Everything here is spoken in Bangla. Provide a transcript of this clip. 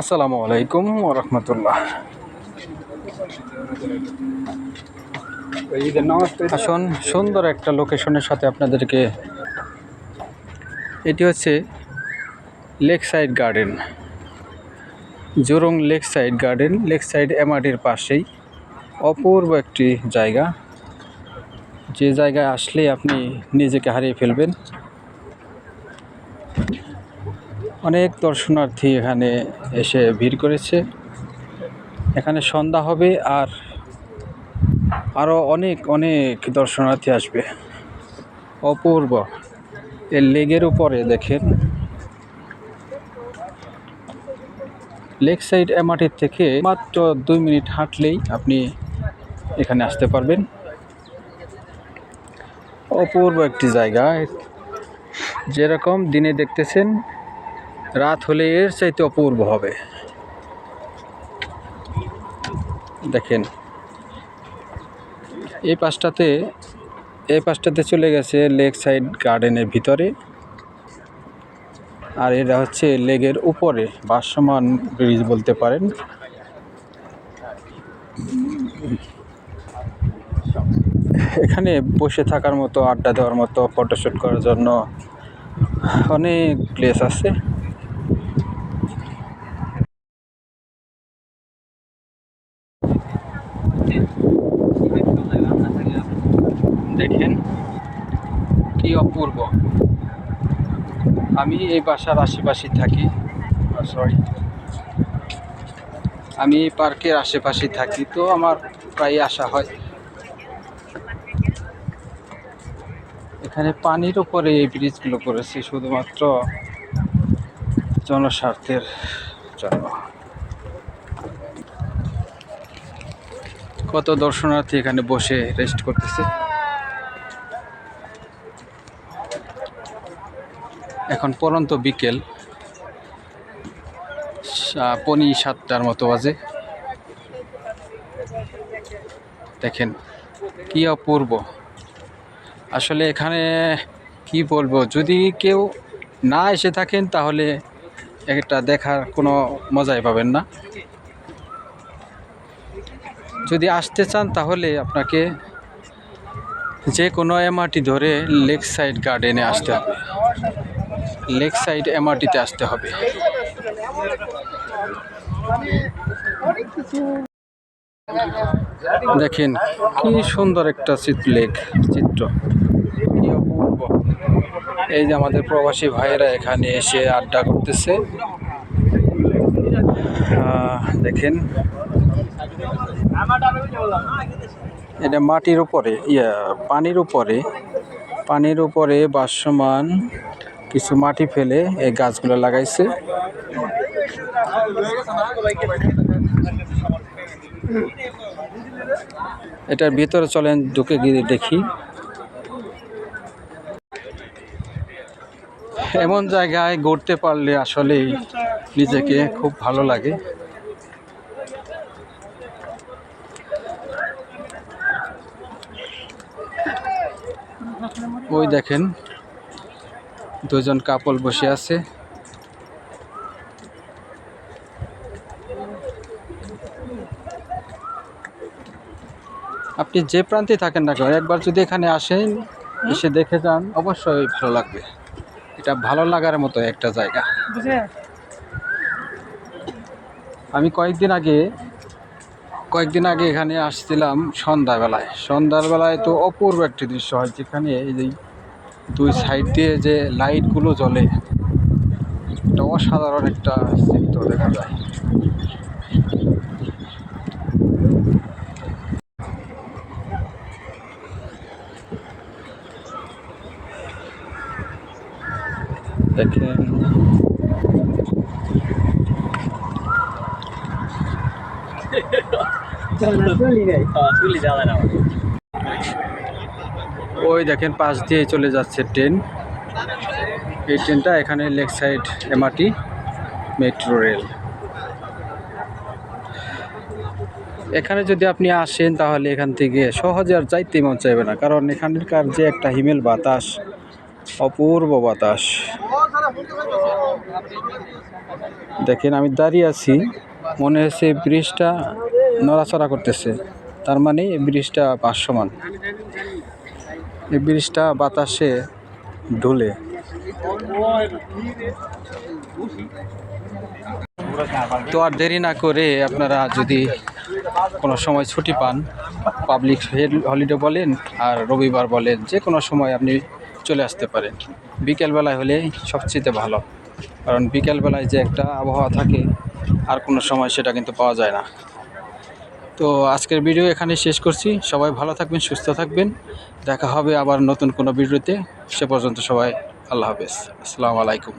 আসসালামু আলাইকুম রহমতুল্লাহ। আসুন, সুন্দর একটা লোকেশনের সাথে আপনাদেরকে এটি হচ্ছে lake side garden. Jurong lake side garden lake side এমআরটির পাশেই অপূর্ব একটি জায়গা। যে জায়গায় আসলে আপনি নিজেকে হারিয়ে ফেলবেন। অনেক দর্শনার্থী এখানে এসে ভিড় করেছে। এখানে সন্ধ্যা হবে আর আরও অনেক অনেক দর্শনার্থী আসবে। অপূর্ব। এর লেগের উপরে দেখেন। লেক সাইড এমআরটির থেকে মাত্র দুই মিনিট হাঁটলেই আপনি এখানে আসতে পারবেন। অপূর্ব একটি জায়গা। যেরকম দিনে দেখতেছেন রাত হলে এর চাইতে অপূর্ব হবে। দেখেন, এই পাশটাতে এই পাশটাতে চলে গেছে লেক সাইড গার্ডেনের ভিতরে। আর এটা হচ্ছে লেগের উপরে, ভাসমান ব্রিজ বলতে পারেন। এখানে বসে থাকার মতো, আড্ডা দেওয়ার মতো ফটোশ্যুট করার জন্য অনেক প্লেস আছে। দেখেন কি অপূর্ব। আমি এই বাসার আশেপাশে থাকি। সরি আমি এই পার্কের আশেপাশে থাকি, তো আমার প্রায় আসা হয়। এখানে পানির উপরে এই ব্রিজগুলো করেছে, শুধুমাত্র জনস্বার্থের জন্য। কত দর্শনার্থী এখানে বসে রেস্ট করতেছে? এখন পরন্ত বিকেল পনি সাতটার মতো বাজে। দেখেন, কি অপূর্ব। আসলে এখানে কি বলব, যদি কেউ না এসে থাকেন তাহলে একটা দেখার কোনো মজাই পাবেন না। যদি আসতে চান তাহলে আপনাকে যে কোনো এমআরটি ধরে লেক সাইড গার্ডেনে আসতে হবে। লেক সাইড এমআরটিতে আসতে হবে। দেখেন কি সুন্দর একটা লেক চিত্র। কি অপূর্ব। এই যে আমাদের প্রবাসী ভাইয়েরা এখানে এসে আড্ডা করতেছে। দেখেন এটা মাটির উপরে, ইয়া, পানির উপরে। পানির উপরে বাসমান কিছু মাটি ফেলে এই গাছগুলো লাগাইছে। এটার ভিতরে চলেন, ঢুকে গিয়ে দেখি। এমন জায়গায় ঘুরতে পারলে আসলেই নিজেকে খুব ভালো লাগে। ওই দেখেন দুজন কাপল বসে আছে। আপনি যে প্রান্তে থাকেন না কেন একবার যদি এখানে আসেন এসে দেখে যান অবশ্যই ভালো লাগবে। এটা ভালো লাগার মতো একটা জায়গা। আমি কয়েকদিন আগে কয়েকদিন আগে এখানে আসছিলাম সন্ধ্যাবেলায়। সন্ধ্যাবেলায় তো অপূর্ব একটি দৃশ্য হয়, যেখানে এই যে দুই সাইড দিয়ে যে লাইটগুলো জ্বলে এটা অসাধারণ একটা চিত্র দেখা যায়। দেখেন। ওই দেখেন, পাশ দিয়ে চলে যাচ্ছে ট্রেন। এই ট্রেনটা এখানে lake side MRT metro rail. এখানে যদি আপনি আসেন, তাহলে এখান থেকে সহজে আর যাইতে মন চাইবে না, কারণ এখানকার যে একটা হিমেল বাতাস, অপূর্ব বাতাস। দেখেন, আমি দাঁড়িয়ে আছি। মনে হচ্ছে ব্রিজটা নড়াচড়া করতেছে। তার মানে এই ব্রিজটা ভাসমান। এই ব্রিজটা বাতাসে ঢোলে। তো আর দেরি না করে আপনারা যদি কোনো সময় ছুটি পান, পাবলিক হলিডে বলেন আর রবিবার বলেন, যে কোনো সময় আপনি চলে আসতে পারেন। বিকেলবেলায় হলে সবচেয়ে ভালো। কারণ বিকেলবেলায় যে একটা আবহাওয়া থাকে আর কোনো সময় সেটা কিন্তু পাওয়া যায় না। তো আজকের ভিডিও এখানে শেষ করছি। সবাই ভালো থাকবেন, সুস্থ থাকবেন। দেখা হবে আবার নতুন কোনো ভিডিওতে। সে পর্যন্ত সবাই আল্লাহ হাফেজ। আসসালামু আলাইকুম।